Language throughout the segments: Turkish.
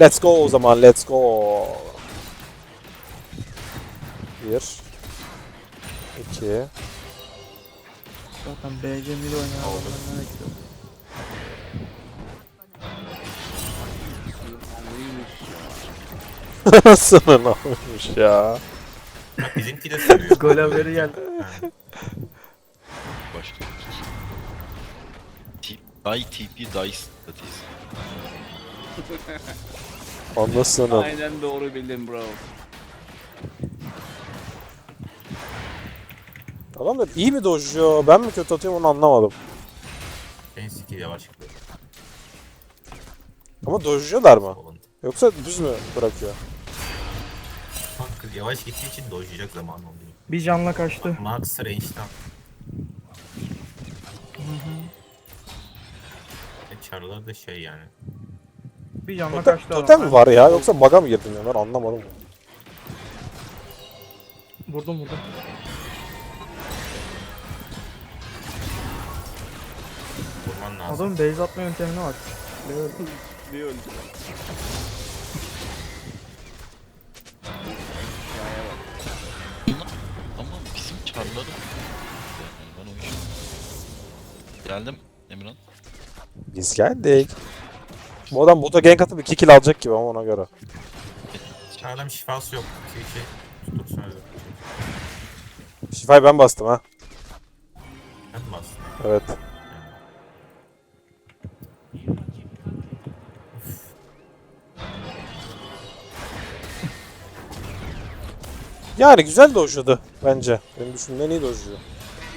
Let's go o zaman let's go. Bir. İki. Zaten BC mid oynayan adamlar ne bekliyor? Sınır olmuş ya. Bizimki de seviyor. Gol haberi geldi. Başka Die TP Dice statistiği. Anlasın. Aynen doğru bildin bro. Adamlar iyi mi dojluyor? Ben mi kötü atıyorum onu anlamadım. en skill yavaş gidiyor. Ama dojluyorlar mı? Yoksa düz mü bırakıyor? Yavaş gittiği için dojlayacak zaman oluyor. Bir canla kaçtı. Max range'den. Char'lar da şey yani. Bir canla Totem, kaçtı adam. totem mi var ya? Yoksa bug'a mı girdim ya? Ben anlamadım. Vurdum vurdum. Vurman lazım. Adamın base atma yöntemine bak. Bir öldü. Ama bizim çarları yani ben o işi... Geldim Emirhan. Biz geldik. Bu adam bota gank atıp 2 kill alacak gibi ama ona göre. Adam şifası yok. Şey şey tutursun öyle. Şifayı ben bastım ha. Ben mi bastım? Evet. Yani güzel dojladı bence. Benim düşündüğümden iyi dojluyor.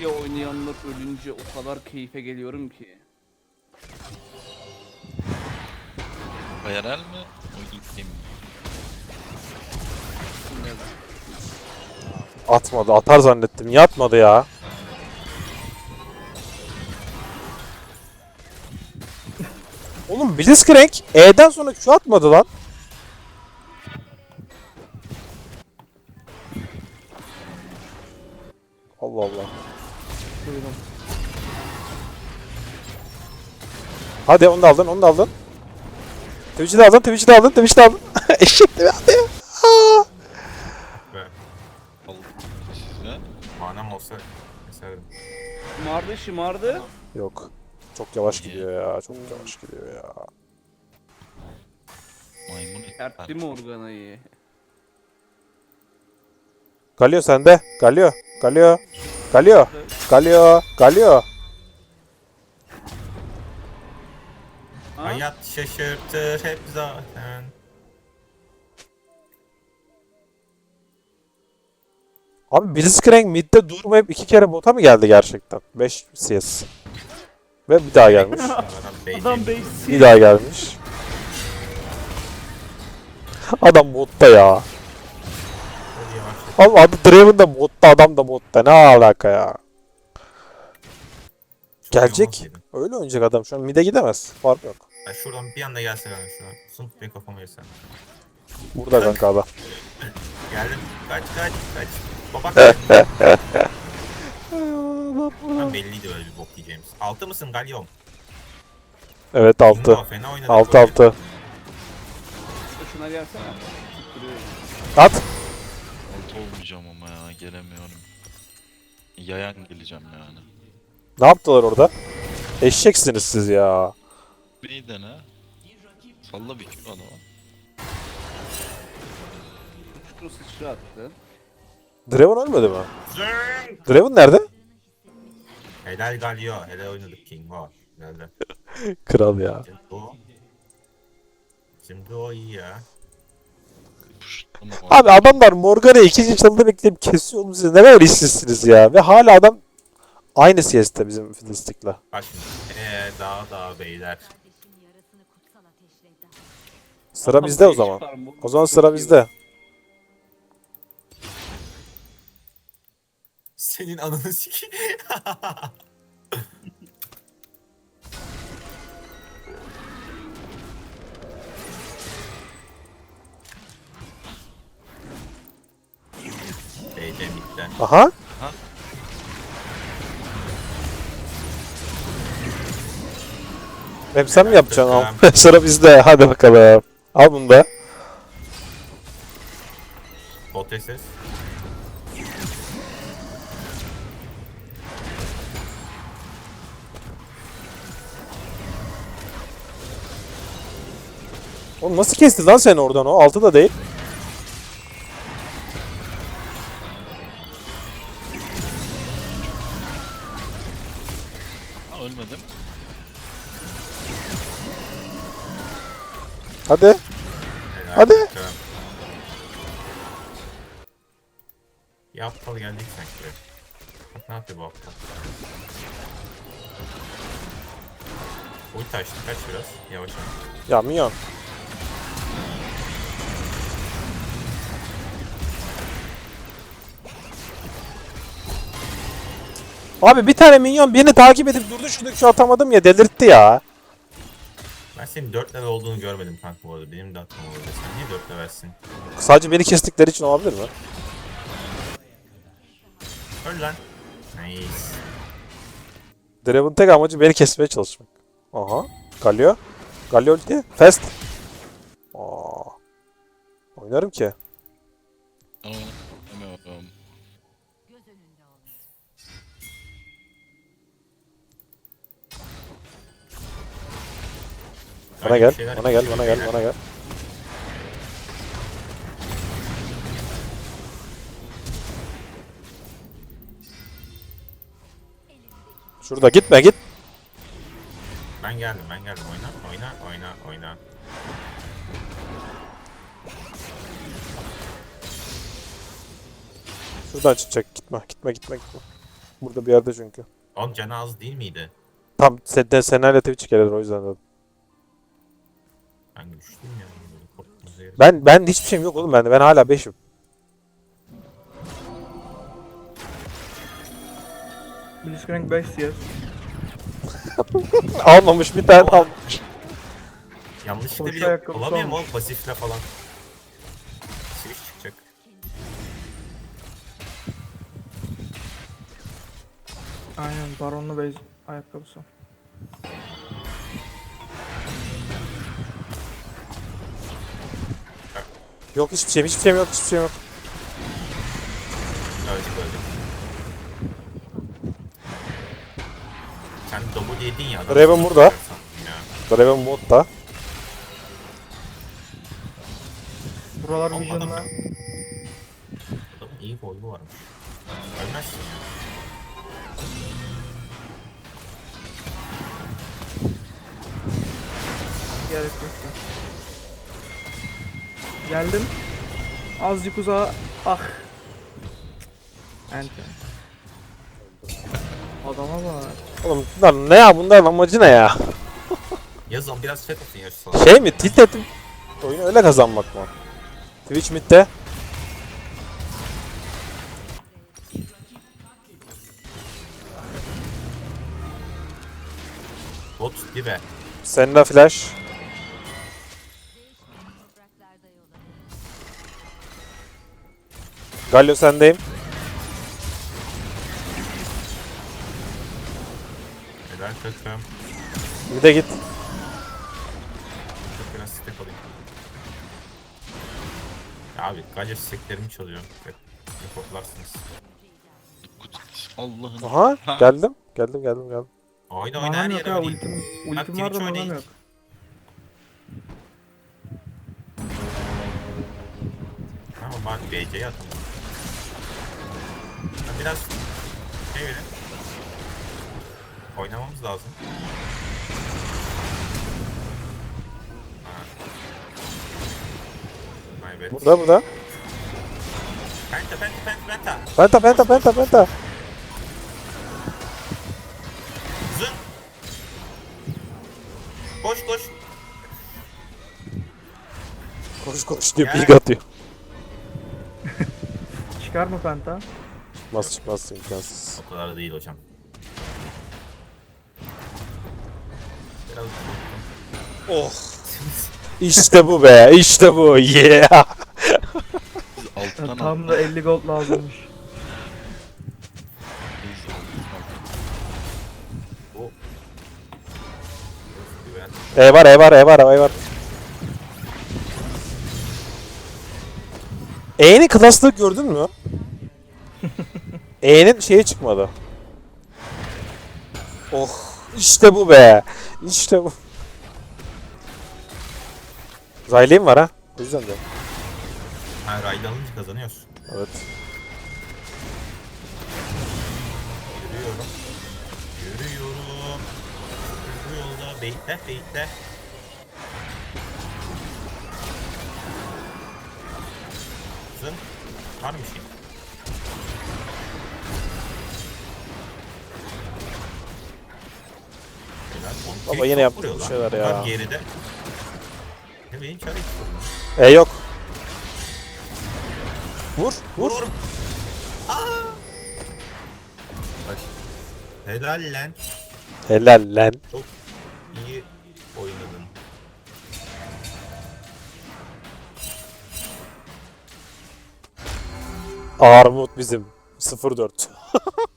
Bir oynayanlar ölünce o kadar keyfe geliyorum ki. Hayal mi? O mi? Atmadı. Atar zannettim. Niye atmadı ya? Oğlum Blitzcrank E'den sonra Q atmadı lan. Allah Allah. Hadi onu da aldın, onu da aldın. Twitch'i de aldın, Twitch'i de aldın, Twitch'i de aldın. Eşek de hadi. Aa! Ve Al siz ne? manam olsa mesela Şımardı şımardı. Yok. Çok yavaş gidiyor ya, çok yavaş gidiyor ya. Maymun. Ertti mi organayı? Galio sende. Galio. Galio. Galio. Galio. Galio. Ha? hayat şaşırtır hep zaten. Abi Blitzcrank midde durmayıp iki kere bota mı geldi gerçekten? 5 CS. Ve bir daha gelmiş. Adam bir daha gelmiş. Adam botta ya. Abi adı Draven da botta, adam da botta. Ne alaka ya? Çok Gelecek. Öyle oynayacak adam şu an. Mid'e gidemez. Fark yok. Ben şuradan bir anda gelse ben şuna. Sınıf bir kafama yesen. Burada kanka adam. Geldim. Kaç kaç kaç. Baba kaç. Ben belliydi öyle bir bok yiyeceğimiz. Altı mısın Galyon? Evet 6. Bingo, Fena oynadık 6 böyle. 6. Şuna gelsene. Duruyor. At. Alt olmayacağım ama ya gelemiyorum. Yayan geleceğim yani. Ne yaptılar orada? Eşeksiniz siz ya. Bir de ne? Salla bir kilo adama. Şu sıçra attı. Draven ölmedi mi? Draven nerede? Helal Galio. Helal oynadık King var. Helal. Kral ya. Şimdi o. Şimdi o iyi ya. Abi adamlar Morgan'ı ikinci çalıda bekleyip kesiyor oğlum siz. Ne kadar işsizsiniz ya. Ve hala adam aynı CS'te bizim Fiddlestick'la. Bak şimdi. Eee daha daha beyler. Sıra Adam bizde o zaman. O zaman Çok sıra iyi. bizde. Senin ananı siki. Midden. Aha. Hep sen mi yapacaksın? Sıra bizde. Hadi bakalım. Al bunu da. Bot ses. Oğlum nasıl kesti lan sen oradan o? Altı da değil. Hadi. Hadi. Ya aptal geldik sanki. Bak ne yapıyor bu aptal. Ulti açtı kaç biraz. Yavaş yavaş. Ya minyon. Abi bir tane minyon birini takip edip durdu şuradaki şu atamadım ya delirtti ya. Ben senin 4 level olduğunu görmedim kanka bu arada. Benim de atmam olabilir. Sen niye 4 levelsin? Sadece beni kestikleri için olabilir mi? Öl lan. Nice. Draven tek amacı beni kesmeye çalışmak. Aha. Galio. Galio ulti. Fast. Aa. Oynarım ki. Ama Bana gel. Bana gel. Bana gel. Bana gel. Şurada gitme git. Ben geldim ben geldim. Oyna oyna oyna oyna. Şuradan çıkacak. Gitme. Gitme gitme gitme. Burada bir yerde çünkü. Oğlum canı az değil miydi? Tam senden senaryo Twitch gelir o yüzden dedim. Ben düştüm ya. Böyle korktuğumuza gerek. Ben ben hiçbir şeyim yok oğlum bende. Ben hala 5'im. Blitzcrank 5 CS. Almamış bir tane almamış. Yanlışlıkla Koşu bile ayakkabısı olamıyor mu olmuş. oğlum pasifle falan? Switch çıkacak. Aynen baronlu base ayakkabısı. Yok hiçbir şeyim hiçbir şeyim yok hiçbir şeyim yok. Öldük öldük. Sen double yedin ya. adam Raven sana burada. ya. Draven modda. Buralar Oğlum adam- vision'la. Adamın iyi golü varmış. Ölmezsin ya. Gerek yok. Geldim. Azıcık uzağa. Ah. Ente. Adama bak. Oğlum bunlar ne ya bunların amacı ne ya? Yazın biraz chat atın ya şu salak. Şey mi tilt ettim. Oyunu öyle kazanmak mı? Twitch midde. Bot dibe. Seninle flash. Galio sendeyim. Helal takım. Bir de git. Çok biraz stack alayım. Ya abi Galya steklerimi çalıyor. Reportlarsınız. Allah'ın. Aha geldim. Geldim geldim geldim. Oyna oyna her yere oynayın. ultim. Bak, Ultim var da Twitch manam oynayın. yok. Tamam ben BC'ye atalım. Biraz şey verin. Oynamamız lazım. Ha. My bad. Burada burada. Penta penta penta penta. Penta penta penta penta. Zın. Koş koş. Koş koş diyor Gel. ping atıyor. Çıkar mı penta? Nasıl çıkmaz imkansız. O kadar da değil hocam. Biraz Oh. İşte bu be işte bu yeah. Tam da 50 gold lazımmış. E var E var E var E var. E'nin klaslığı gördün mü? E'nin şeyi çıkmadı. Oh işte bu be. İşte bu. Riley'im var ha. O yüzden de. Ha rayda alınca kazanıyorsun. Evet. Yürüyorum. Yürüyorum. Bu yolda beyitler beyitler. Kızım. Var mı şey? Baba yine çok yaptı vuruyor bu lan. şeyler Bunlar ya. geride. Ne benim çare E yok. Vur. Vur. Vur. Bak. Helal lan. Helal lan. Çok iyi oynadın. Armut bizim. 0-4.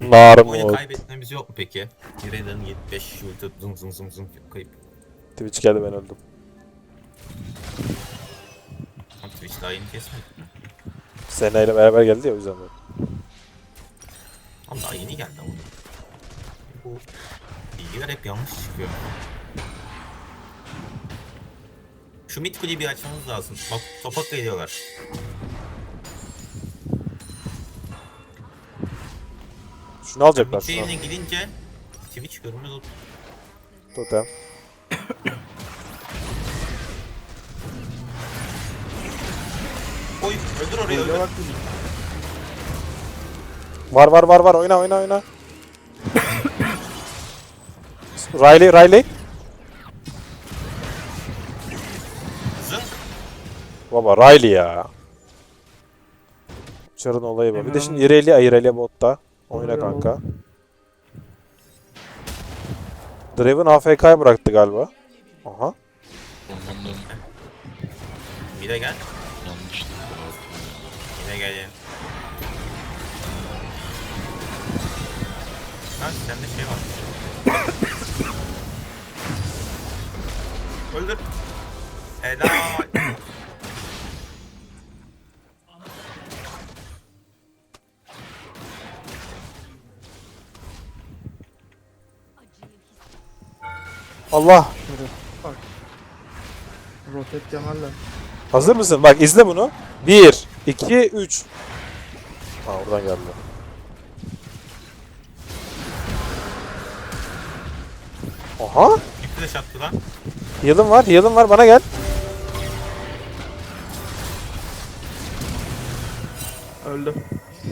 oyunu Narmut. kaybetmemiz yok mu peki? Girelim 75 ulti zım zım zım zım kayıp. Twitch geldi ben öldüm. Ama Twitch daha yeni kesmedik mi? Sena ile beraber geldi ya o yüzden. böyle. Ama daha yeni geldi ama. Bu bilgiler hep yanlış çıkıyor. Şu mid kuleyi bir açmamız lazım. Bak topa geliyorlar. Şunu alacaklar şunu. lane'e gidince Twitch görünmez oldu. Totem. Oy öldür orayı öldür. Var var var var oyna oyna oyna. Riley Riley. Zınk. Baba Riley ya. Çarın olayı bu. Bir de şimdi Irelia Irelia botta. Oyna kanka. Draven AFK'ya bıraktı galiba. Aha. Ormandan Bir de gel. yanlışlık var. Yine gel yine. Lan sende şey var. Öldür. Helal. Allah. Rotet Cemal'le. Hazır mısın? Bak izle bunu. 1, 2, 3. Ha oradan geldi. Aha. Bir flash attı lan. Heal'ım var, heal'ım var. Bana gel. Öldü.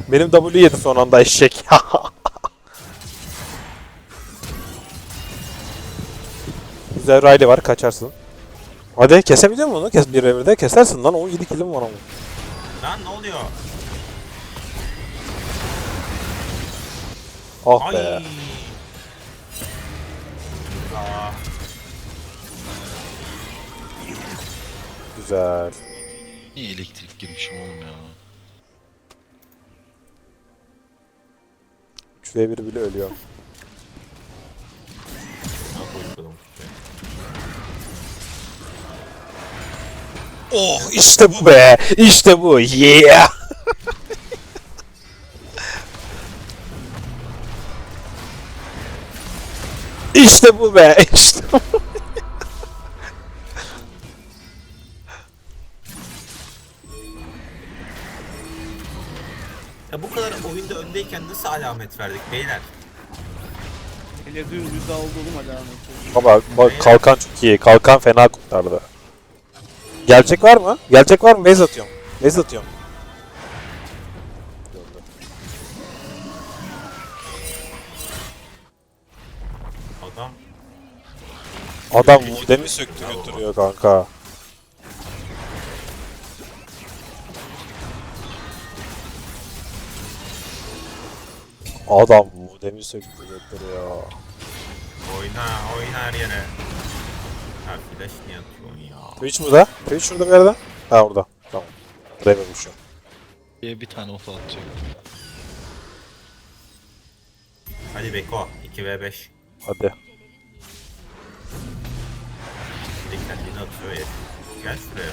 Benim W yedi son anda eşek. Güzel Riley var kaçarsın. Hadi kesebiliyor musun onu? Kes bir evirde kesersin lan 17 kilim var ama. Lan ne oluyor? Ah Ay. be. Aa, Güzel. Niye elektrik girmişim oğlum ya? 3v1 bile ölüyor. Oh işte bu be. İşte bu. Yeah. işte bu be. İşte bu. Ya bu kadar oyunda öndeyken nasıl alamet verdik beyler? Ele dümdüz aldı oğlum alameti. Baba bak, kalkan çok iyi. Kalkan fena kurtardı. Gelecek var mı? Gelecek var mı? Base atıyorum. Base atıyorum. Adam Adam modemi söktü götürüyor kanka. Adam modemi söktü götürüyor. oyna oyna her yere. Ha flash niye atıyorsun ya? Twitch burada. Twitch şurada bir yerde. Ha orada. Tamam. Draven'mış şu. Diye bir tane ofa atıyor. Hadi Beko 2v5. Hadi. De kendini atıyor ya. Gel şuraya.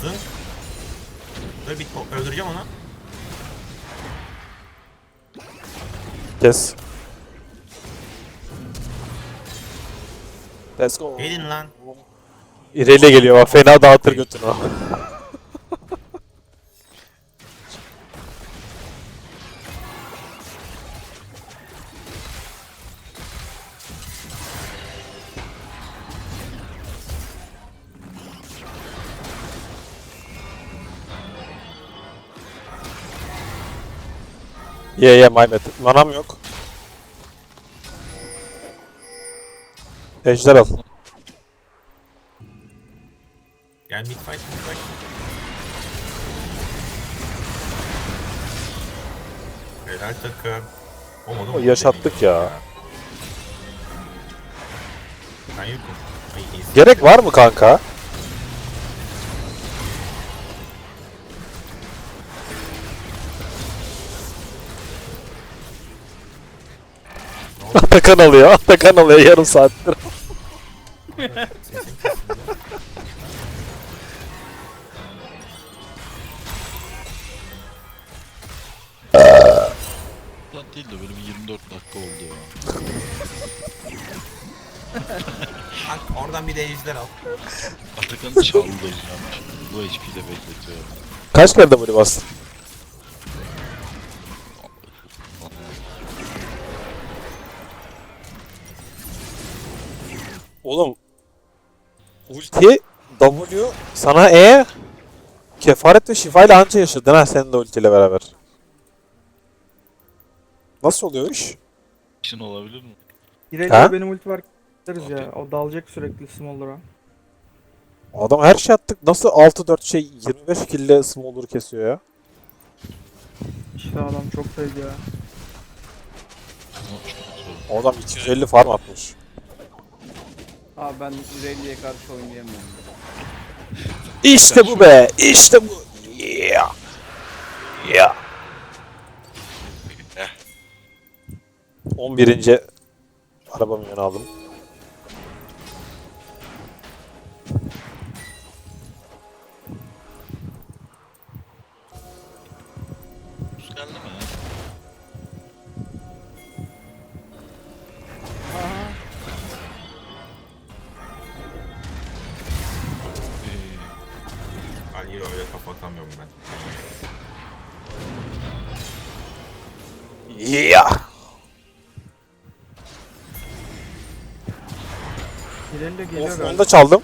Zın. Dur bir öldüreceğim onu. Kes. Let's go. Gelin lan. İrelia geliyor bak fena dağıtır götünü o. Ye ye my bad. Manam yok. Ejder al. Gel mid fight mid fight. Helal takım. Olmadı O mı? yaşattık ya. Ben yokum. Ay, iyisin. Gerek var mı kanka? Atakan alıyor, Atakan alıyor yarım saattir. Lan değil de böyle bir 24 dakika oldu ya. Kanka oradan bir de ejder al. Atakan'ı çaldıracağım şimdi. Bu HP'de bekletiyorum. Kaç kere bunu bastın? Oğlum ulti W sana E kefaret ve şifayla anca yaşadın ha senin de ultiyle beraber. Nasıl oluyor iş? İşin olabilir mi? İrelia Ha? benim ulti var. Deriz ya. O dalacak sürekli Smolder'a. Adam her şey attık. Nasıl 6-4 şey 25 kille Smolder kesiyor ya? İşte adam çok fazla ya. Adam 250 farm atmış. Abi ben Irelia'ya karşı oynayamıyorum. İşte bu be. İşte bu. Yeah. Yeah. 11. araba milyonu aldım. Kafa atamıyorum ben. Yeah. İrelia geliyor Of, galiba. onu da çaldım.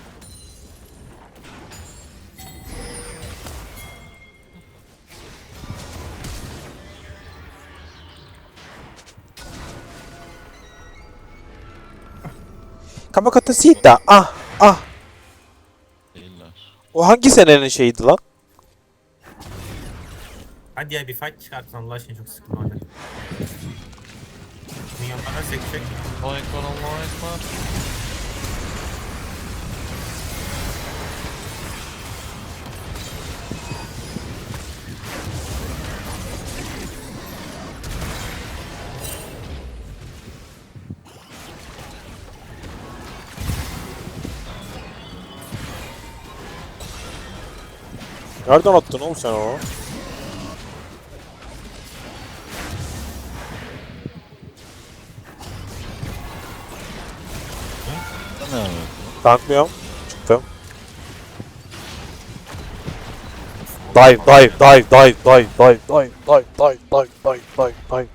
Kamakata Sita. Ah, ah. değiller. O hangi senenin şeyiydi lan? Hadi ya bir fight çıkartın Allah aşkına çok sıkıntı olacak. Milyonlara sekecek. Vay ekber Allah ekber. Nereden attın oğlum sen onu? Tanklıyorum. Çıktım. Dive, dive, dive, dive, dive, dive, dive, dive, dive, dive, dive, dive, dive.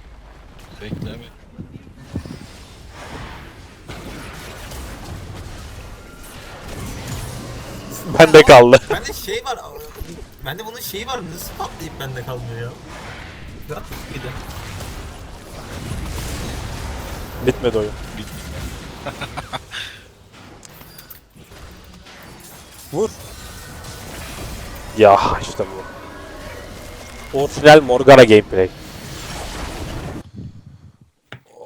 Bekle mi? Bende kaldı. Bende şey var. Bende bunun şeyi var. Nasıl patlayıp bende kalmıyor ya? Ya bir de. Bitmedi oyun. Vur. Ya işte bu. Orijinal Morgana gameplay.